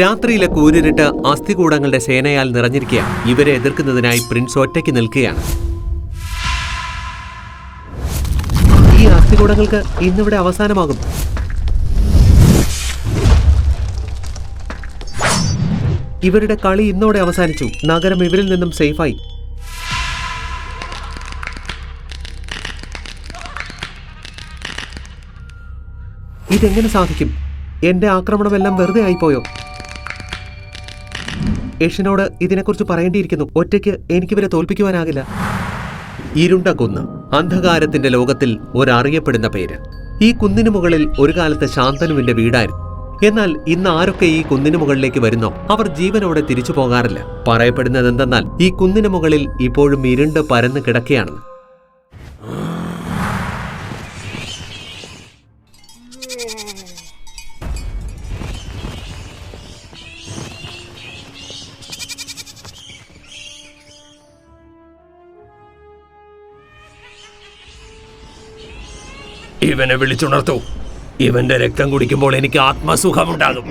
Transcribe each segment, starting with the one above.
രാത്രിയിലെ കൂരിരുട്ട് അസ്ഥികൂടങ്ങളുടെ സേനയാൽ നിറഞ്ഞിരിക്കുകയാണ് ഇവരെ എതിർക്കുന്നതിനായി പ്രിൻസ് ഒറ്റയ്ക്ക് നിൽക്കുകയാണ്. ഈ അസ്ഥികൂടങ്ങൾക്ക് ഇന്നിവിടെ അവസാനമാകും. ഇവരുടെ കളി ഇന്നോടെ അവസാനിച്ചു. നഗരം ഇവരിൽ നിന്നും സേഫായി. ഇതെങ്ങനെ സാധിക്കും? എന്റെ ആക്രമണമെല്ലാം വെറുതെ ആയിപ്പോയോ? യഷിനോട് ഇതിനെക്കുറിച്ച് പറയേണ്ടിയിരിക്കുന്നു. ഒറ്റയ്ക്ക് എനിക്കിവരെ തോൽപ്പിക്കുവാനാകില്ല. ഇരുണ്ട കുന്ന്. അന്ധകാരത്തിന്റെ ലോകത്തിൽ ഒരറിയപ്പെടുന്ന പേര്. ഈ കുന്നിനു മുകളിൽ ഒരു കാലത്ത് ശാന്തനുവിന്റെ വീടായിരുന്നു. എന്നാൽ ഇന്ന് ആരൊക്കെ ഈ കുന്നിനു മുകളിലേക്ക് വരുന്നോ അവർ ജീവനോടെ തിരിച്ചു പോകാറില്ല. പറയപ്പെടുന്നത് എന്തെന്നാൽ ഈ കുന്നിനു മുകളിൽ ഇപ്പോഴും ഇരുണ്ട് പരന്ന് കിടക്കുകയാണെന്ന്. ഇവനെ വിളിച്ചുണർത്തു. ഇവന്റെ രക്തം കുടിക്കുമ്പോൾ എനിക്ക് ആത്മസുഖമുണ്ടാകും.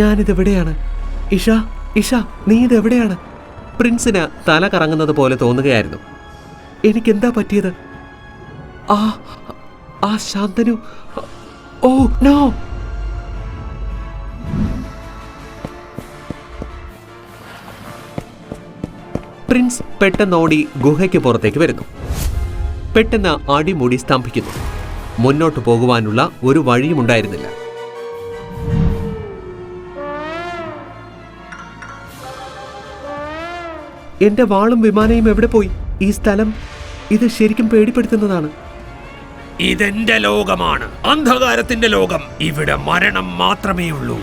ഞാനിതെവിടെയാണ് ഇഷ ഇഷ നീ ഇതെവിടെയാണ് പ്രിൻസിന് തല കറങ്ങുന്നത് പോലെ തോന്നുകയായിരുന്നു. എനിക്ക് എന്താ പറ്റിയത്? ആ ആ ശാന്തനു ഓ നോ! പ്രിൻസ് പെട്ടെന്നോടി ഗുഹയ്ക്ക് പുറത്തേക്ക് വരുന്നു. പെട്ടെന്ന് അടിമുടി സ്തംഭിക്കുന്നു. മുന്നോട്ട് പോകുവാനുള്ള ഒരു വഴിയും ഉണ്ടായിരുന്നില്ല എന്റെ വാളും വിമാനയും എവിടെ പോയി? ഈ സ്ഥലം ഇത് ശരിക്കും പേടിപ്പെടുത്തുന്നതാണ്. ഇതെന്റെ ലോകമാണ്. അന്ധകാരത്തിന്റെ ലോകം. ഇവിടെ മരണം മാത്രമേ ഉള്ളൂ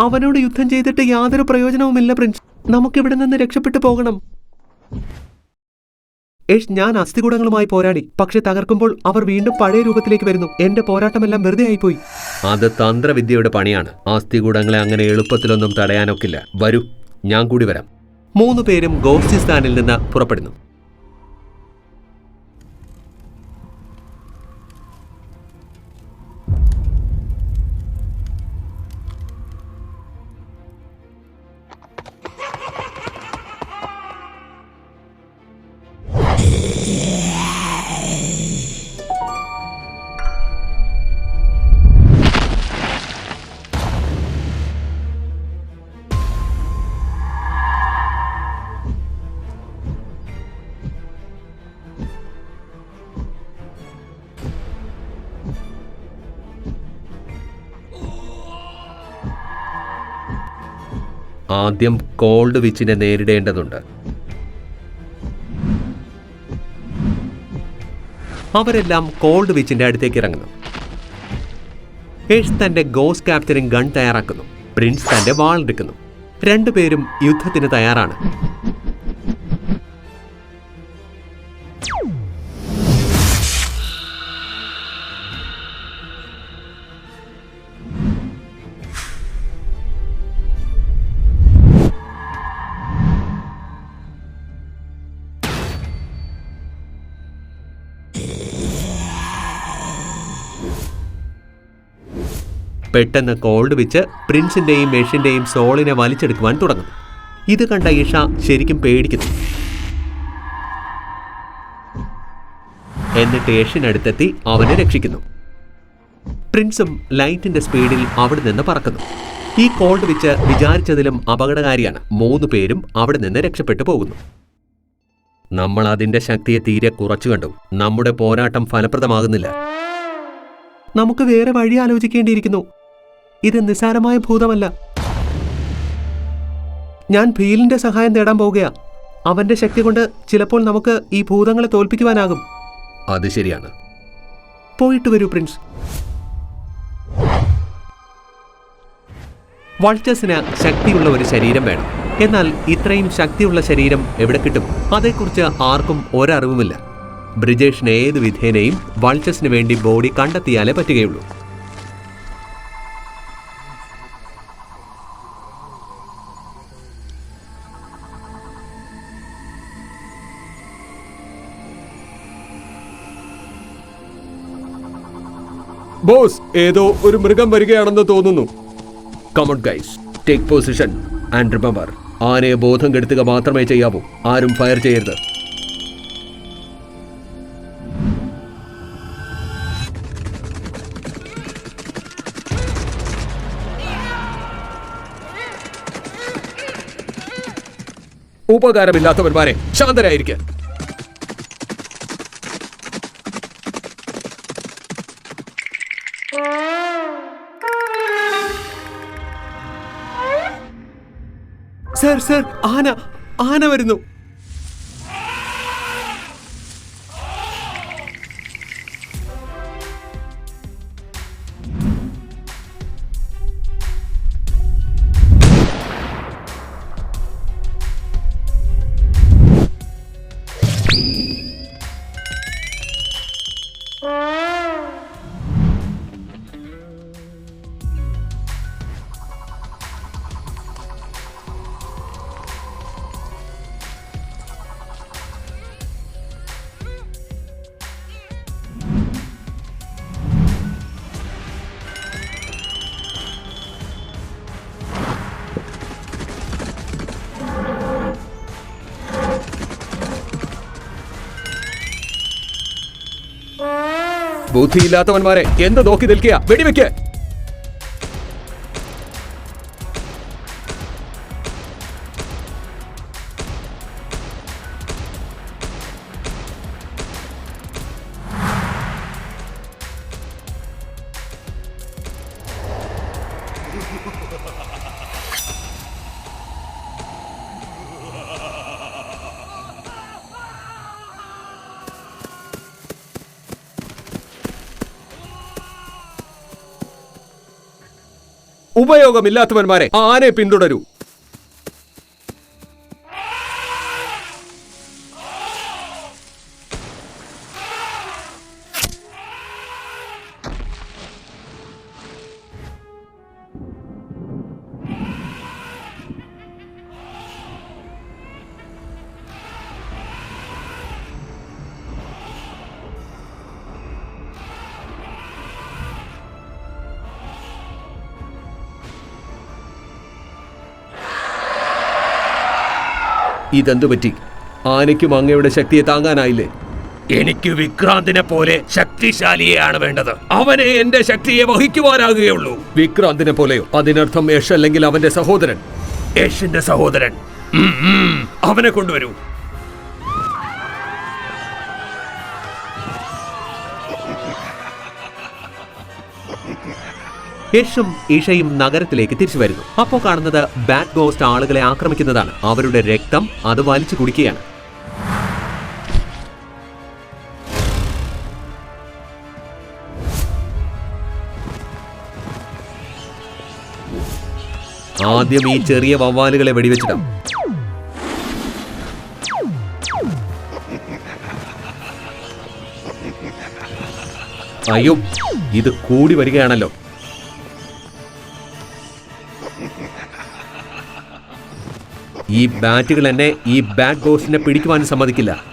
അവനോട് യുദ്ധം ചെയ്തിട്ട് യാതൊരു പ്രയോജനവുമില്ല പ്രിൻസ്. നമുക്കിവിടെ നിന്ന് രക്ഷപ്പെട്ടു പോകണം. ഏഷ് ഞാൻ അസ്ഥികൂടങ്ങളുമായി പോരാടി. പക്ഷെ തകർക്കുമ്പോൾ അവർ വീണ്ടും പഴയ രൂപത്തിലേക്ക് വരുന്നു. എന്റെ പോരാട്ടമെല്ലാം വെറുതെ ആയിപ്പോയി. അത് തന്ത്രവിദ്യയുടെ പണിയാണ്. അസ്ഥികൂടങ്ങളെ അങ്ങനെ എളുപ്പത്തിലൊന്നും തടയാനൊക്കില്ല. വരൂ ഞാൻ കൂടി വരാം. മൂന്ന് പേരും ഗോപ്സിസ്ഥാനിൽ നിന്ന് പുറപ്പെടുന്നു. ആദ്യം കോൾഡ് വിച്ചിനെ നേരിടേണ്ടതുണ്ട്. അവരെല്ലാം കോൾഡ് വിച്ചിന്റെ അടുത്തേക്ക് ഇറങ്ങുന്നു. ഏഷ് തന്റെ ഗോസ് ക്യാപ്ചറിംഗ് ഗൺ തയ്യാറാക്കുന്നു. പ്രിൻസ് തന്റെ വാൾ എടുക്കുന്നു. രണ്ടുപേരും യുദ്ധത്തിന് തയ്യാറാണ്. പെട്ടെന്ന് കോൾഡ് വെച്ച് പ്രിൻസിന്റെയും മെഷിന്റെയും സോളിനെ വലിച്ചെടുക്കുവാൻ തുടങ്ങുന്നു. ഇത് കണ്ട ഇഷ ശരിക്കും പേടിക്കുന്നു. എന്നിട്ട് യഷിനടുത്തെത്തി അവനെ രക്ഷിക്കുന്നു. പ്രിൻസും ലൈറ്റിന്റെ സ്പീഡിൽ അവിടെ നിന്ന് പറക്കുന്നു. ഈ കോൾഡ് വെച്ച് വിചാരിച്ചതിലും അപകടകാരിയാണ് മൂന്ന് പേരും അവിടെ നിന്ന് രക്ഷപ്പെട്ടു പോകുന്നു. നമ്മൾ അതിന്റെ ശക്തിയെ തീരെ കുറച്ചു കണ്ടു. നമ്മുടെ പോരാട്ടം ഫലപ്രദമാകുന്നില്ല. നമുക്ക് വേറെ വഴി ആലോചിക്കേണ്ടിയിരിക്കുന്നു. ഇത് നിസ്സാരമായ ഭൂതമല്ല. ഞാൻ ഭീലിന്റെ സഹായം തേടാൻ പോവുകയാ. അവന്റെ ശക്തി കൊണ്ട് ചിലപ്പോൾ നമുക്ക് ഈ ഭൂതങ്ങളെ തോൽപ്പിക്കുവാനാകും. അത് ശരിയാണ്. പോയിട്ട് വരൂ പ്രിൻസ്. വൾച്ചസിന് ശക്തിയുള്ള ഒരു ശരീരം വേണം. എന്നാൽ ഇത്രയും ശക്തിയുള്ള ശരീരം എവിടെ കിട്ടും? അതേക്കുറിച്ച് ആർക്കും ഒരറിവുമില്ല. ബ്രിജേഷിന് ഏത് വിധേനയും വൾച്ചസിന് വേണ്ടി ബോഡി കണ്ടെത്തിയാലേ പറ്റുകയുള്ളൂ. ബോസ് ഏതോ ഒരു മൃഗം വരികയാണെന്ന് തോന്നുന്നു. Come on guys take position and remember ആനയെ ബോധം കെടുത്തുക മാത്രമേ ചെയ്യാവൂ. ആരും ഫയർ ചെയ്യരുത്. ഉപകാരമില്ലാത്തവന്മാരെ ശാന്തരായിരിക്കുക സർ സർ ആന ആന വരുന്നു. ബുദ്ധിയില്ലാത്തവന്മാരെ എന്ത് നോക്കി നിൽക്കുക വെടിവെക്ക്. ഉപയോഗമില്ലാത്തവന്മാരെ ആനെ പിന്തുടരൂ. ഇതെന്തു പറ്റി ആനയ്ക്കും അങ്ങയുടെ ശക്തിയെ താങ്ങാനായില്ലേ? എനിക്ക് വിക്രാന്തിനെ പോലെ ശക്തിശാലിയെയാണ് വേണ്ടത്. അവനെ എന്റെ ശക്തിയെ വഹിക്കുവാനാകുകയുള്ളൂ. വിക്രാന്തിനെ പോലെയോ? അതിനർത്ഥം യഷ് അല്ലെങ്കിൽ അവന്റെ സഹോദരൻ? യഷിന്റെ സഹോദരൻ. അവനെ കൊണ്ടുവരൂ. യഷും ഇഷയും നഗരത്തിലേക്ക് തിരിച്ചു വരുന്നു. അപ്പോൾ കാണുന്നത് ബാഡ് ഗോസ്റ്റ് ആളുകളെ ആക്രമിക്കുന്നതാണ്. അവരുടെ രക്തം അത് വലിച്ചു കുടിക്കുകയാണ്. ആദ്യം ഈ ചെറിയ വവ്വാലുകളെ വെടിവെച്ചിടാം. അയ്യോ ഇത് കൂടി വരികയാണല്ലോ. ഈ ബാറ്റുകൾ എന്നെ ഈ ബാറ്റ് ബോസിനെ പിടിക്കുവാനും സമ്മതിക്കില്ല.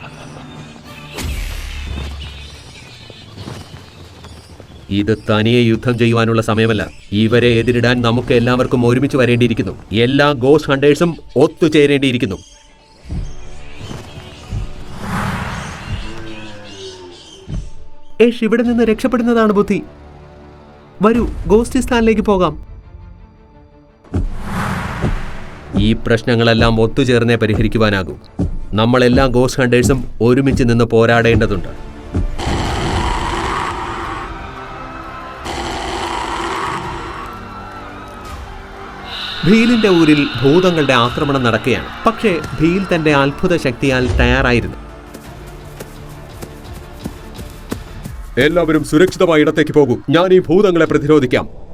ഇത് തനിയെ യുദ്ധം ചെയ്യുവാനുള്ള സമയമല്ല. ഇവരെ എതിരിടാൻ നമുക്ക് എല്ലാവർക്കും ഒരുമിച്ച് വരേണ്ടിയിരിക്കുന്നു. എല്ലാ ഗോസ് ഹണ്ടേഴ്സും ഒത്തുചേരേണ്ടിയിരിക്കുന്നു. ഏഷ് ഇവിടെ നിന്ന് രക്ഷപ്പെടുന്നതാണ് ബുദ്ധി. വരൂ ഗോസ്റ്റിസ്ഥാനിലേക്ക് പോകാം. ഈ പ്രശ്നങ്ങളെല്ലാം ഒത്തുചേർന്നേ പരിഹരിക്കുവാനാകൂ. നമ്മളെല്ലാ ഗോസ്റ്റ് ഹണ്ടേഴ്സും ഒരുമിച്ച് നിന്ന് പോരാടേണ്ടതുണ്ട്. ഭീലിന്റെ ഊരിൽ ഭൂതങ്ങളുടെ ആക്രമണം നടക്കുകയാണ്. പക്ഷേ ഭീൽ തന്റെ അത്ഭുത ശക്തിയാൽ തയ്യാറായിരുന്നു. എല്ലാവരും സുരക്ഷിതമായ ഇടത്തേക്ക് പോകൂ. ഞാൻ ഈ ഭൂതങ്ങളെ പ്രതിരോധിക്കാം.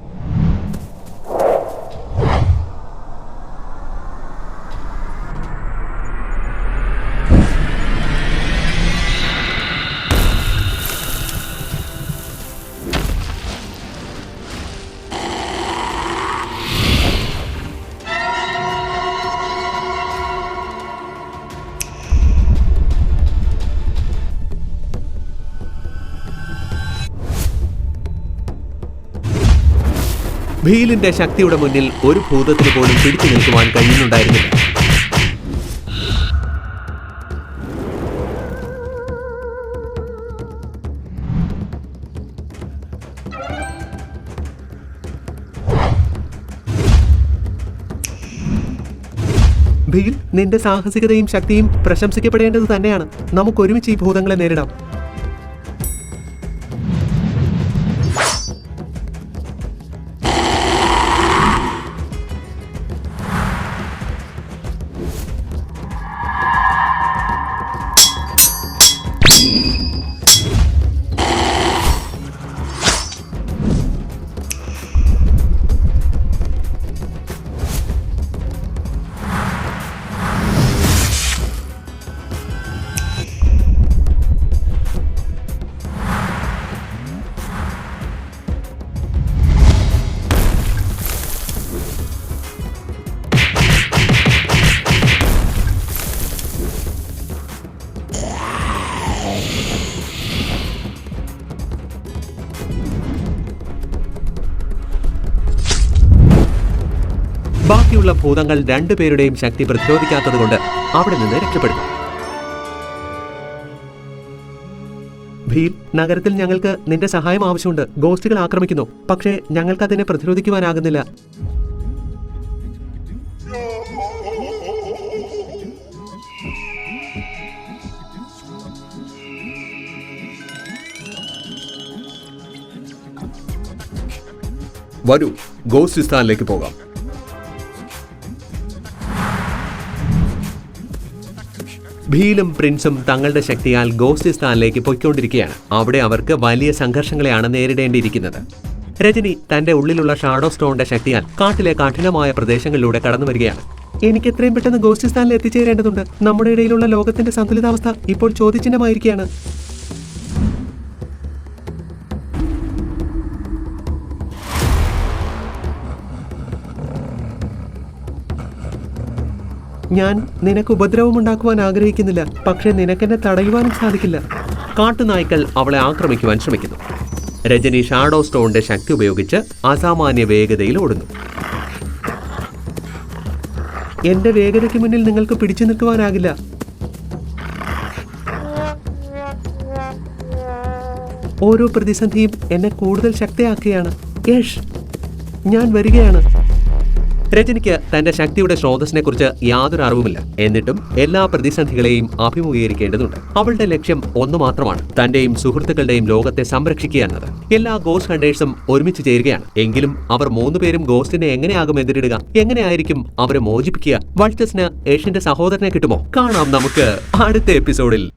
ഭീലിന്റെ ശക്തിയുടെ മുന്നിൽ ഒരു ഭൂതത്തിന് പോലും പിടിച്ചു നിൽക്കുവാൻ കഴിയുന്നുണ്ടായിരുന്നില്ല. ഭീൽ നിന്റെ സാഹസികതയും ശക്തിയും പ്രശംസിക്കപ്പെടേണ്ടത് തന്നെയാണ്. നമുക്ക് ഒരുമിച്ച് ഈ ഭൂതങ്ങളെ നേരിടാം. ബാക്കിയുള്ള ഭൂതങ്ങൾ രണ്ടുപേരുടെയും ശക്തി പ്രതിരോധിക്കാത്തതുകൊണ്ട് അവിടെ നിന്ന് രക്ഷപ്പെടുന്നു. ഭീൽ നഗരത്തിൽ ഞങ്ങൾക്ക് നിന്റെ സഹായം ആവശ്യമുണ്ട്. ഗോസ്റ്റുകൾ ആക്രമിക്കുന്നു. പക്ഷേ ഞങ്ങൾക്ക് അതിനെ പ്രതിരോധിക്കുവാനാകുന്നില്ല. വരൂ ഗോസ്റ്റ് സ്ഥാനിലേക്ക് പോകാം. ഭീലും പ്രിൻസും തങ്ങളുടെ ശക്തിയാൽ ഗോസ്റ്റിസ്ഥാനിലേക്ക് പൊയ്ക്കൊണ്ടിരിക്കുകയാണ്. അവിടെ അവർക്ക് വലിയ സംഘർഷങ്ങളെയാണ് നേരിടേണ്ടിയിരിക്കുന്നത്. രജനി തന്റെ ഉള്ളിലുള്ള ഷാഡോ സ്റ്റോണിന്റെ ശക്തിയാൽ കാട്ടിലെ കഠിനമായ പ്രദേശങ്ങളിലൂടെ കടന്നു വരികയാണ്. എനിക്ക് എത്രയും പെട്ടെന്ന് ഗോസ്റ്റിസ്ഥാനിൽ എത്തിച്ചേരേണ്ടതുണ്ട്. നമ്മുടെ ഇടയിലുള്ള ലോകത്തിന്റെ സന്തുലിതാവസ്ഥ ഇപ്പോൾ ചോദ്യചിഹ്നമായിരിക്കുകയാണ്. ഞാൻ നിനക്ക് ഉപദ്രവമുണ്ടാക്കുവാൻ ആഗ്രഹിക്കുന്നില്ല പക്ഷേ നിനക്കെന്നെ തടയുവാനും സാധിക്കില്ല. കാട്ടുനായ്ക്കൾ അവളെ ആക്രമിക്കുവാൻ ശ്രമിക്കുന്നു. രജനി ഷാഡോ സ്റ്റോണിന്റെ ശക്തി ഉപയോഗിച്ച് അസാമാന്യ വേഗതയിൽ ഓടുന്നു. എന്റെ വേഗതയ്ക്ക് മുന്നിൽ നിങ്ങൾക്ക് പിടിച്ചു നിൽക്കുവാനാകില്ല. ഓരോ പ്രതിസന്ധിയും എന്നെ കൂടുതൽ ശക്തിയാക്കുകയാണ്. യേഷ് ഞാൻ വരികയാണ്. രജനിക്ക് തന്റെ ശക്തിയുടെ സ്രോതസ്സിനെ കുറിച്ച് യാതൊരു അറിവുമില്ല. എന്നിട്ടും എല്ലാ പ്രതിസന്ധികളെയും അഭിമുഖീകരിക്കേണ്ടതുണ്ട്. അവളുടെ ലക്ഷ്യം ഒന്നു മാത്രമാണ് തന്റെയും സുഹൃത്തുക്കളുടെയും ലോകത്തെ സംരക്ഷിക്കുക എന്നത്. എല്ലാ ഗോസ് ഹണ്ടേഴ്സും ഒരുമിച്ച് ചേരുകയാണ്. എങ്കിലും അവർ മൂന്നുപേരും ഗോസ്റ്റിനെ എങ്ങനെയാകും എതിരിടുക? എങ്ങനെയായിരിക്കും അവരെ മോചിപ്പിക്കുക? വൾട്ടസിന് ഏഷ്യന്റെ സഹോദരനെ കിട്ടുമോ? കാണാം നമുക്ക് അടുത്ത എപ്പിസോഡിൽ.